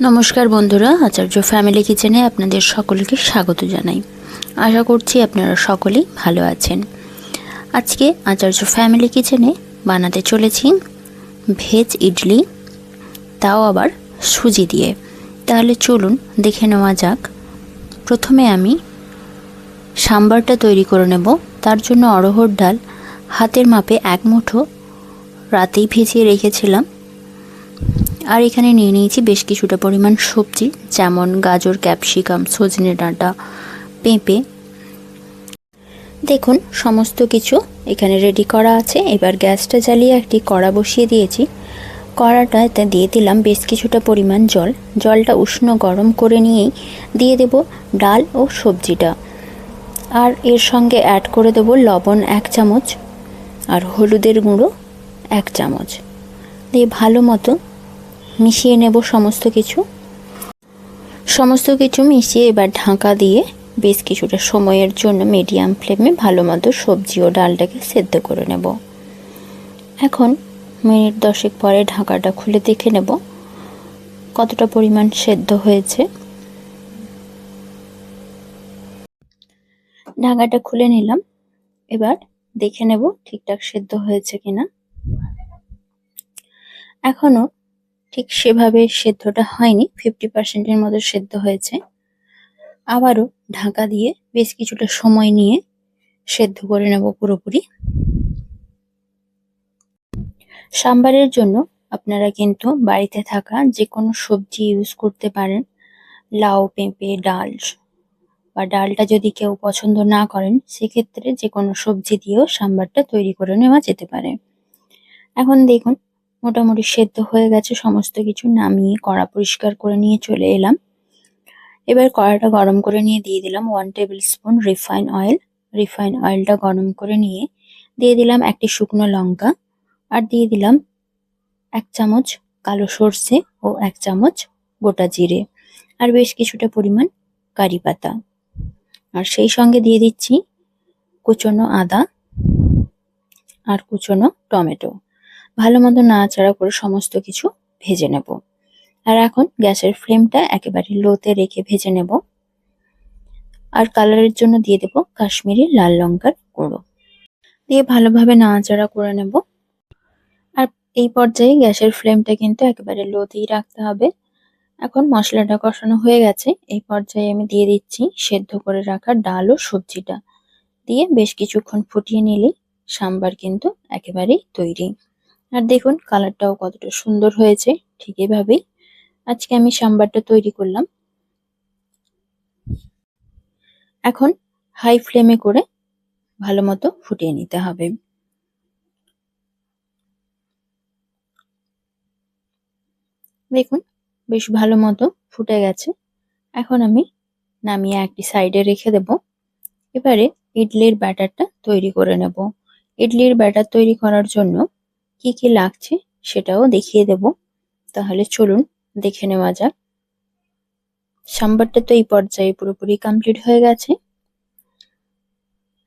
নমস্কার বন্ধুরা, আচার্য ফ্যামিলি কিচেনে আপনাদের সকলকে স্বাগত জানাই। আশা করছি আপনারা সকলেই ভালো আছেন। আজকে আচার্য ফ্যামিলি কিচেনে বানাতে চলেছি ভেজ ইডলি, তাও আবার সুজি দিয়ে। তাহলে চলুন দেখে নেওয়া যাক। প্রথমে আমি সাম্বারটা তৈরি করে নেব। তার জন্য অড়হর ডাল হাতের মাপে এক মুঠো। রাতেই ভিজিয়ে রেখেছিলাম। আর এখানে নিয়ে নিয়েছি বেশ কিছুটা পরিমাণ সবজি, যেমন গাজর, ক্যাপসিকাম, সজনে ডাঁটা, পেঁপে। দেখুন, সমস্ত কিছু এখানে রেডি করা আছে। এবার গ্যাসটা জ্বালিয়ে একটি কড়া বসিয়ে দিয়েছি। কড়াটাতে দিয়ে দিলাম বেশ কিছুটা পরিমাণ জল। জলটা উষ্ণ গরম করে নিয়েই দিয়ে দেব ডাল ও সবজিটা। আর এর সঙ্গে অ্যাড করে দেব লবণ এক চামচ আর হলুদের গুঁড়ো এক চামচ। দিয়ে ভালো মতো মিশিয়ে নেব সমস্ত কিছু। সমস্ত কিছু মিশিয়ে এবার ঢাকা দিয়ে বেশ কিছুটা সময়ের জন্য মিডিয়াম ফ্লেমে ভালো মতো সবজি ও ডালটাকে সেদ্ধ করে নেব। এখন মিনিট দশেক পরে ঢাকাটা খুলে দেখে নেব কতটা পরিমাণ সেদ্ধ হয়েছে। ঢাকাটা খুলে নিলাম। এবার দেখে নেব ঠিকঠাক সেদ্ধ হয়েছে কিনা। এখনও ঠিক সেভাবে সেদ্ধটা হয়নি। ফিফটি পার্সেন্টের মতো সেদ্ধ হয়েছে। আবারও ঢাকা দিয়ে বেশ কিছুটা সময় নিয়ে সেদ্ধ করে নেব পুরোপুরি। সাম্বারের জন্য আপনারা কিন্তু বাড়িতে থাকা যে কোনো সবজি ইউজ করতে পারেন। লাউ, পেঁপে, ডাল বা ডালটা যদি কেউ পছন্দ না করেন, সেক্ষেত্রে যে কোনো সবজি দিয়েও সাম্বারটা তৈরি করে নেওয়া যেতে পারে। এখন দেখুন মোটামুটি সেদ্ধ হয়ে গেছে, সমস্ত কিছু নামিয়ে কড়া পরিষ্কার করে নিয়ে চলে এলাম। এবার কড়াটা গরম করে নিয়ে দিয়ে দিলাম one tablespoon refine oil refine অয়েলটা গরম করে নিয়ে দিয়ে দিলাম একটি শুকনো লঙ্কা আর দিয়ে দিলাম এক চামচ কালো সর্ষে ও এক চামচ গোটা জিরে আর বেশ কিছুটা পরিমাণ কারি পাতা। আর সেই সঙ্গে দিয়ে দিচ্ছি কুচনো আদা আর কুচনো টমেটো। ভালো মতো নাড়াচাড়া করে সমস্ত কিছু ভেজে নেব। আর এখন গ্যাসের ফ্লেমটা একেবারে লোতে রেখে ভেজে নেব। আর কালারের জন্য দিয়ে দেব কাশ্মীরি লাল লঙ্কার গুঁড়ো। দিয়ে ভালোভাবে নাড়াচাড়া করে নেব। আর এই পর্যায়ে গ্যাসের ফ্লেমটা কিন্তু একেবারে লোতেই রাখতে হবে। এখন মশলাটা কষানো হয়ে গেছে। এই পর্যায়ে আমি দিয়ে দিচ্ছি সেদ্ধ করে রাখা ডাল ও সবজিটা। দিয়ে বেশ কিছুক্ষণ ফুটিয়ে নিলেই সাম্বার কিন্তু একেবারেই তৈরি। আর দেখুন, কালারটাও কতটা সুন্দর হয়েছে, ঠিক এভাবেই। আজকে আমি সাম্বারটা তৈরি করলাম। এখন হাই ফ্লেমে করে ভালো মতো ফুটিয়ে নিতে হবে। দেখুন, বেশ ভালো মতো ফুটে গেছে। এখন আমি নামিয়ে একটি সাইডে রেখে দেব। এবারে ইডলির ব্যাটারটা তৈরি করে নেব। ইডলির ব্যাটার তৈরি করার জন্য কি কি লাগছে সেটাও দেখিয়ে দেব। তাহলে চলুন, দেখে নেওয়া যাক। সাম্বারটা তো এই পর্যায়ে পুরোপুরি কমপ্লিট হয়ে গেছে।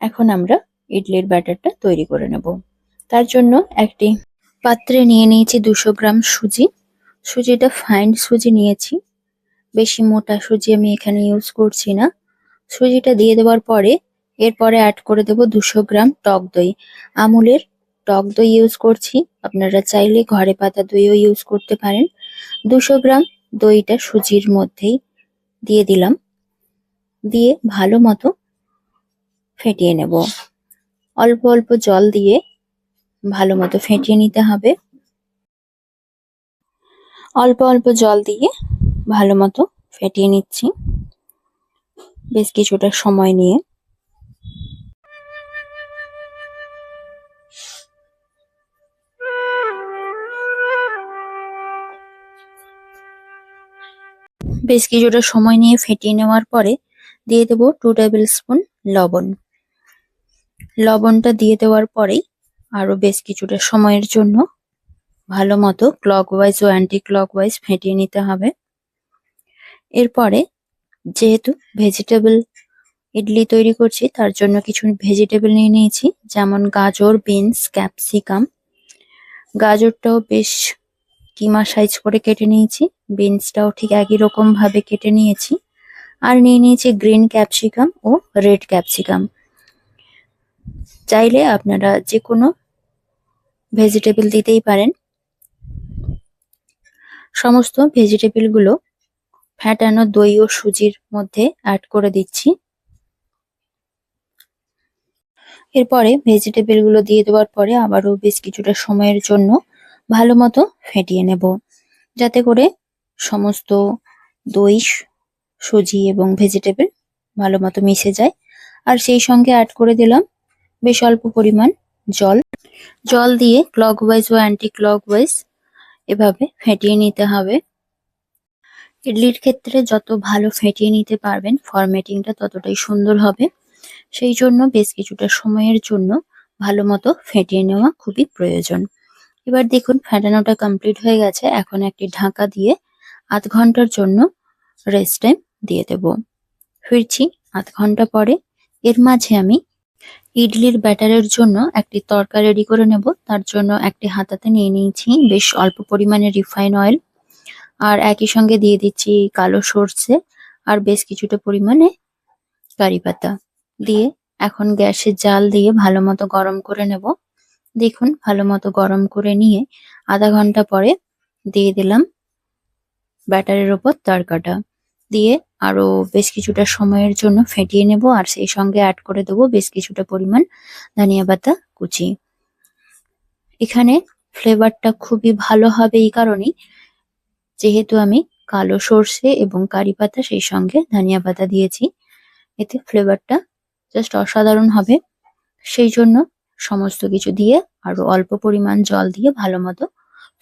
এখন আমরা ইডলির ব্যাটারটা তৈরি করে নেব। তার জন্য একটি পাত্রে নিয়ে নিয়েছি দুশো গ্রাম সুজি। সুজিটা ফাইন সুজি নিয়েছি। বেশি মোটা সুজি আমি এখানে ইউজ করছি না। সুজিটা দিয়ে দেওয়ার পরে এরপরে অ্যাড করে দেব দুশো গ্রাম টক দই। আমুলের টক দই ইউজ করছি। আপনারা চাইলে ঘরে পাতা দইও ইউজ করতে পারেন। দুশো গ্রাম দইটা সুজির মধ্যেই দিয়ে দিলাম। দিয়ে ভালো মতো ফেটিয়ে নেব। অল্প অল্প জল দিয়ে ভালো মতো ফেটিয়ে নিতে হবে। অল্প অল্প জল দিয়ে ভালো মতো ফেটিয়ে নিচ্ছি। বেশ কিছুটা সময় নিয়ে। বেশ কিছুটা সময় নিয়ে ফেটিয়ে নেওয়ার পরে দিয়ে দেবো টু টেবিল স্পুন লবণ। লবণটা দিয়ে দেওয়ার পরেই আরও বেশ কিছুটা সময়ের জন্য ভালো মতো ক্লকওয়াইজ ও অ্যান্টি ক্লকওয়াইজ ফেটিয়ে নিতে হবে। এরপরে যেহেতু ভেজিটেবল ইডলি তৈরি করছি, তার জন্য কিছু ভেজিটেবল নিয়ে নিয়েছি, যেমন গাজর বিনস ক্যাপসিকাম গাজরটাও বেশ কিমা সাইজ করে কেটে নিয়েছি? বিনসটাও ঠিক একই রকম ভাবে কেটে নিয়েছি। আর নিয়ে নিয়েছি গ্রিন ক্যাপসিকাম ও রেড ক্যাপসিকাম চাইলে আপনারা যে কোনো ভেজিটেবল দিতেই পারেন। সমস্ত ভেজিটেবলগুলো ফ্যাটানো দই ও সুজির মধ্যে অ্যাড করে দিচ্ছি। এরপরে ভেজিটেবলগুলো দিয়ে দেওয়ার পরে আবারও বেশ কিছুটা সময়ের জন্য ভালো মতো ফেটিয়ে নেব। যাতে করে সমস্ত দই সুজি এবং ভেজিটেবল ভালো মতো মিশে যায়। আর সেই সঙ্গে অ্যাড করে দিলাম বেশ অল্প পরিমাণ জল। জল দিয়ে ক্লকওয়াইজ ও অ্যান্টি ক্লকওয়াইজ এভাবে ফেটিয়ে নিতে হবে। ইডলির ক্ষেত্রে যত ভালো ফেটিয়ে নিতে পারবেন ফরম্যাটিংটা ততটাই সুন্দর হবে। সেই জন্য বেশ কিছুটা সময়ের জন্য ভালো মতো ফেটিয়ে নেওয়া খুবই প্রয়োজন। এবার দেখুন, ফেটানোটা কমপ্লিট হয়ে গেছে। এখন একটি ঢাকা দিয়ে আধ ঘণ্টার জন্য রেস্ট টাইম দিয়ে দেব। ফিরছি আধ ঘণ্টা পরে। এর মাঝে আমি ইডলির ব্যাটারের জন্য একটি তড়কা রেডি করে নেব। তার জন্য একটি হাতাতে নিয়ে নিয়েছি বেশ অল্প পরিমাণে রিফাইন অয়েল আর একই সঙ্গে দিয়ে দিচ্ছি কালো সর্ষে আর বেশ কিছুটা পরিমাণে কারি পাতা। দিয়ে এখন গ্যাসের জাল দিয়ে ভালো মতো গরম করে নেব। দেখুন, ভালো মতো গরম করে নিয়ে আধা ঘণ্টা পরে দিয়ে দিলাম ব্যাটারের ওপর তড়কাটা দিয়ে আরও বেশ কিছুটা সময়ের জন্য ফেটিয়ে নেব আর সেই সঙ্গে অ্যাড করে দেবো বেশ কিছুটা পরিমাণ ধনিয়া পাতা কুচি। এখানে ফ্লেভারটা খুবই ভালো হবে এই কারণেই। যেহেতু আমি কালো সর্ষে এবং কারি পাতা সেই সঙ্গে ধনিয়া পাতা দিয়েছি, এতে ফ্লেভারটা জাস্ট অসাধারণ হবে। সেই জন্য সমস্ত কিছু দিয়ে আরও অল্প পরিমাণ জল দিয়ে ভালো মতো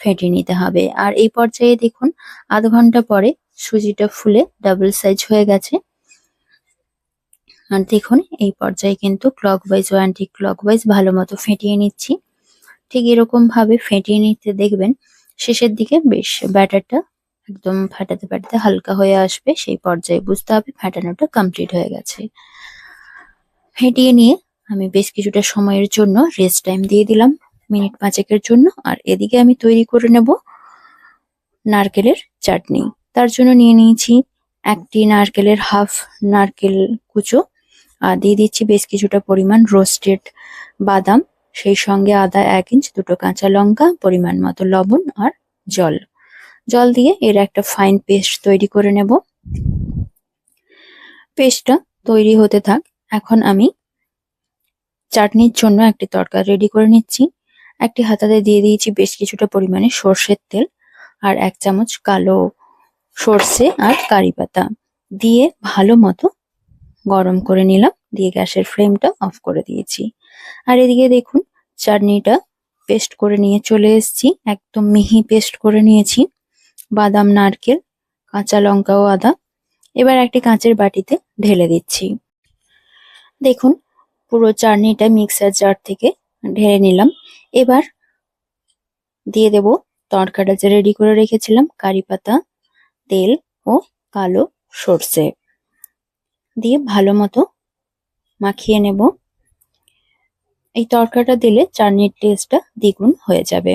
ফেটে নিতে হবে। আর এই পর্যায়ে দেখুন, আধ ঘণ্টা পরে সুজিটা ফুলে ডাবল সাইজ হয়ে গেছে। আর দেখুন, এই পর্যায়ে কিন্তু ক্লকওয়াইজ ও অ্যান্টি ক্লকওয়াইজ ভালো মতো ফেটিয়ে নিচ্ছি। ঠিক এরকম ভাবে ফেটিয়ে নিতে দেখবেন, শেষের দিকে বেশ ব্যাটারটা একদম ফাটাতে ফাটাতে হালকা হয়ে আসবে। সেই পর্যায়ে বুঝতে হবে ফাটানোটা কমপ্লিট হয়ে গেছে। ফেটিয়ে নিয়ে আমি বেশ কিছুটা সময়ের জন্য রেস্ট টাইম দিয়ে দিলাম, মিনিট পাঁচেকের জন্য। আর এদিকে আমি তৈরি করে নেব নারকেলের চাটনি। তার জন্য নিয়ে নিয়েছি একটি নারকেলের হাফ নারকেল কুচো। আর দিয়ে দিচ্ছি বেশ কিছুটা পরিমাণ রোস্টেড বাদাম, সেই সঙ্গে আদা এক ইঞ্চ, দুটো কাঁচা লঙ্কা, পরিমাণ মতো লবণ আর জল। জল দিয়ে এর একটা ফাইন পেস্ট তৈরি করে নেব। পেস্টটা তৈরি হতে থাক। এখন আমি চাটনির জন্য একটি তরকারি রেডি করে নিচ্ছি। একটি হাতাতে দিয়ে দিয়েছি বেশ কিছুটা পরিমাণে সর্ষের তেল আর এক চামচ কালো সর্ষে আর কারি পাতা দিয়ে ভালো মতো গরম করে নিলাম। দিয়ে গ্যাসের ফ্লেমটা অফ করে দিয়েছি। আর এদিকে দেখুন, চাটনিটা পেস্ট করে নিয়ে চলে এসেছি। একদম মিহি পেস্ট করে নিয়েছি। বাদাম, নারকেল, কাঁচা লঙ্কা ও আদা। এবার একটি কাঁচের বাটিতে ঢেলে দিচ্ছি। দেখুন পুরো চাটনিটা মিক্সার জার থেকে ঢেলে নিলাম। এবার দিয়ে দেব তড়কাটা যে রেডি করে রেখেছিলাম, কারি পাতা, তেল ও কালো সর্ষে। দিয়ে ভালো মতো মাখিয়ে নেব। এই তড়কাটা দিলে চাটনির টেস্টটা দ্বিগুণ হয়ে যাবে।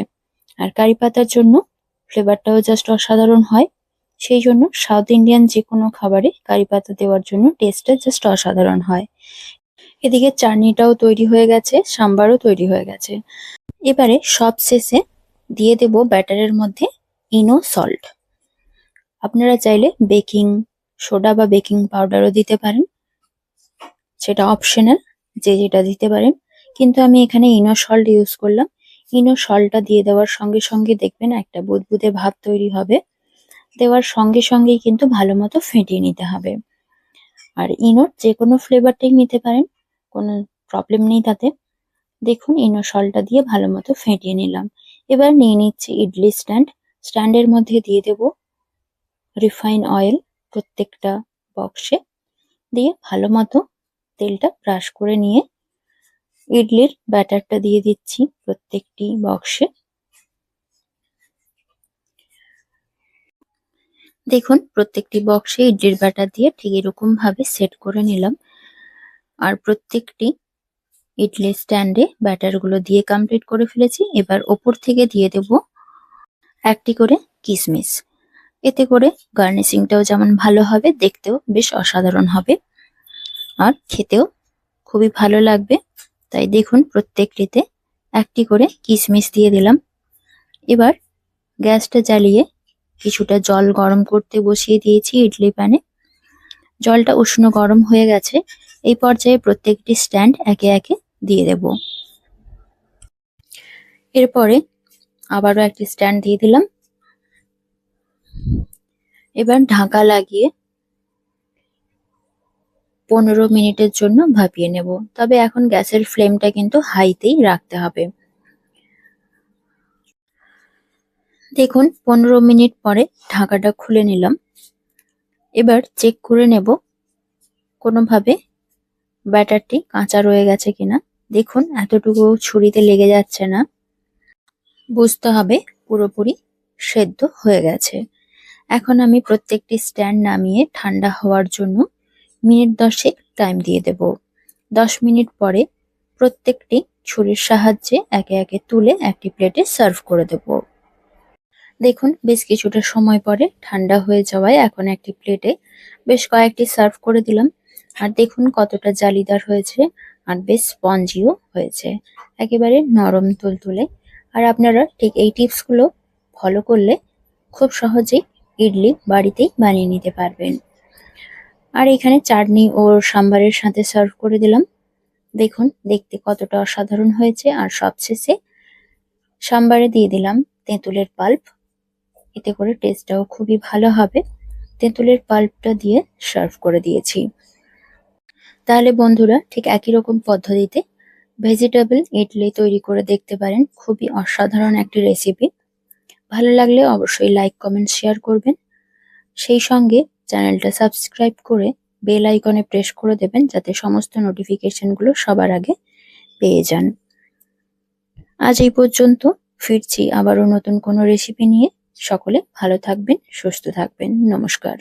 আর কারি পাতার জন্য ফ্লেভারটাও জাস্ট অসাধারণ হয়। সেই জন্য সাউথ ইন্ডিয়ান যে কোনো খাবারে কারি পাতা দেওয়ার জন্য টেস্টটা জাস্ট অসাধারণ হয়। এদিকে চাটনিটাও তৈরি হয়ে গেছে, সাম্বারও তৈরি হয়ে গেছে। এবারে সব শেষে দিয়ে দেব ব্যাটারের মধ্যে ইনো সল্ট। আপনারা চাইলে বেকিং সোডা বা বেকিং পাউডারও দিতে পারেন। সেটা অপশনাল, যে যেটা দিতে পারেন। কিন্তু আমি এখানে ইনো সল্ট ইউজ করলাম। ইনো সল্টটা দিয়ে দেওয়ার সঙ্গে সঙ্গে দেখবেন একটা বুদবুদে ভাব তৈরি হবে। দেওয়ার সঙ্গে সঙ্গেই কিন্তু ভালো মতো ফেটিয়ে নিতে হবে। আর ইনোর যে কোনো ফ্লেভারটাই নিতে পারেন। কোনো প্রবলেম নেই তাতে। দেখুন ইনো সল্টটা দিয়ে ভালো মতো ফেটিয়ে নিলাম। এবার নিয়ে নিচ্ছি ইডলি স্ট্যান্ড। স্ট্যান্ডের মধ্যে দিয়ে দেব রিফাইন অয়েল প্রত্যেকটা বক্সে দিয়ে ভালো মতো তেলটা ব্রাশ করে নিয়ে ইডলির ব্যাটারটা দিয়ে দিচ্ছি প্রত্যেকটি বক্সে দেখুন, প্রত্যেকটি বক্সে ইডলির ব্যাটার দিয়ে ঠিক এরকম ভাবে সেট করে নিলাম। আর প্রত্যেকটি ইডলি স্ট্যান্ডে ব্যাটারগুলো দিয়ে কমপ্লিট করে ফেলেছি। এবার ওপর থেকে দিয়ে দেব একটি করে কিসমিস। এতে করে গার্নিশিংটাও যেমন ভালো হবে, দেখতেও বেশ অসাধারণ হবে আর খেতেও খুবই ভালো লাগবে। তাই দেখুন, প্রত্যেকটিতে একটি করে কিসমিস দিয়ে দিলাম। এবার গ্যাসটা জ্বালিয়ে কিছুটা জল গরম করতে বসিয়ে দিয়েছি ইডলি প্যানে। জলটা উষ্ণ গরম হয়ে গেছে। এই পর্যায়ে প্রত্যেকটি স্ট্যান্ড একে একে দিয়ে দেব। এরপরে আবারও একটি স্ট্যান্ড দিয়ে দিলাম। এবার ঢাকা লাগিয়ে পনেরো মিনিটের জন্য ভাপিয়ে নেব। তবে এখন গ্যাসের ফ্লেমটা কিন্তু হাইতেই রাখতে হবে। দেখুন, পনেরো মিনিট পরে ঢাকাটা খুলে নিলাম। এবার চেক করে নেব কোনোভাবে ব্যাটারটি কাঁচা রয়ে গেছে কিনা। দেখুন, এতটুকু ছুরিতে লেগে যাচ্ছে না। বুঝতে হবে পুরোপুরি সেদ্ধ হয়ে গেছে। এখন আমি প্রত্যেকটি স্ট্যান্ড নামিয়ে ঠান্ডা হওয়ার জন্য মিনিট দশেক টাইম দিয়ে দেব। দশ মিনিট পরে প্রত্যেকটি ছুরির সাহায্যে একে একে তুলে একটি প্লেটে সার্ভ করে দেব। দেখুন, বেশ কিছুটা সময় পরে ঠান্ডা হয়ে যাওয়ায় এখন একটি প্লেটে বেশ কয়েকটি সার্ভ করে দিলাম। আর দেখুন কতটা জালিদার হয়েছে আর বেশ স্পঞ্জিও হয়েছে। একেবারে নরম তুলতুলে। আর আপনারা ঠিক এই টিপসগুলো ফলো করলে খুব সহজেই ইডলি বাড়িতেই বানিয়ে নিতে পারবেন। আর এখানে চাটনি ও সাম্বারের সাথে সার্ভ করে দিলাম। দেখুন, দেখতে কতটা অসাধারণ হয়েছে। আর সবশেষে সাম্বারে দিয়ে দিলাম তেঁতুলের পাল্প। এতে করে টেস্টটাও খুবই ভালো হবে। তেঁতুলের পাল্পটা দিয়ে সার্ভ করে দিয়েছি। তাহলে বন্ধুরা ঠিক একই রকম পদ্ধতিতে ভেজিটেবল ইডলি তৈরি করে দেখতে পারেন। খুবই অসাধারণ একটি রেসিপি ভালো লাগলে অবশ্যই লাইক কমেন্ট শেয়ার করবেন। সেই সঙ্গে চ্যানেলটা সাবস্ক্রাইব করে বেল আইকনে প্রেস করে দেবেন যাতে সমস্ত নোটিফিকেশনগুলো সবার আগে পেয়ে যান। আজ এই পর্যন্ত ফিরছি আবারও নতুন কোনো রেসিপি নিয়ে। সকলে ভালো থাকবেন, সুস্থ থাকবেন। নমস্কার।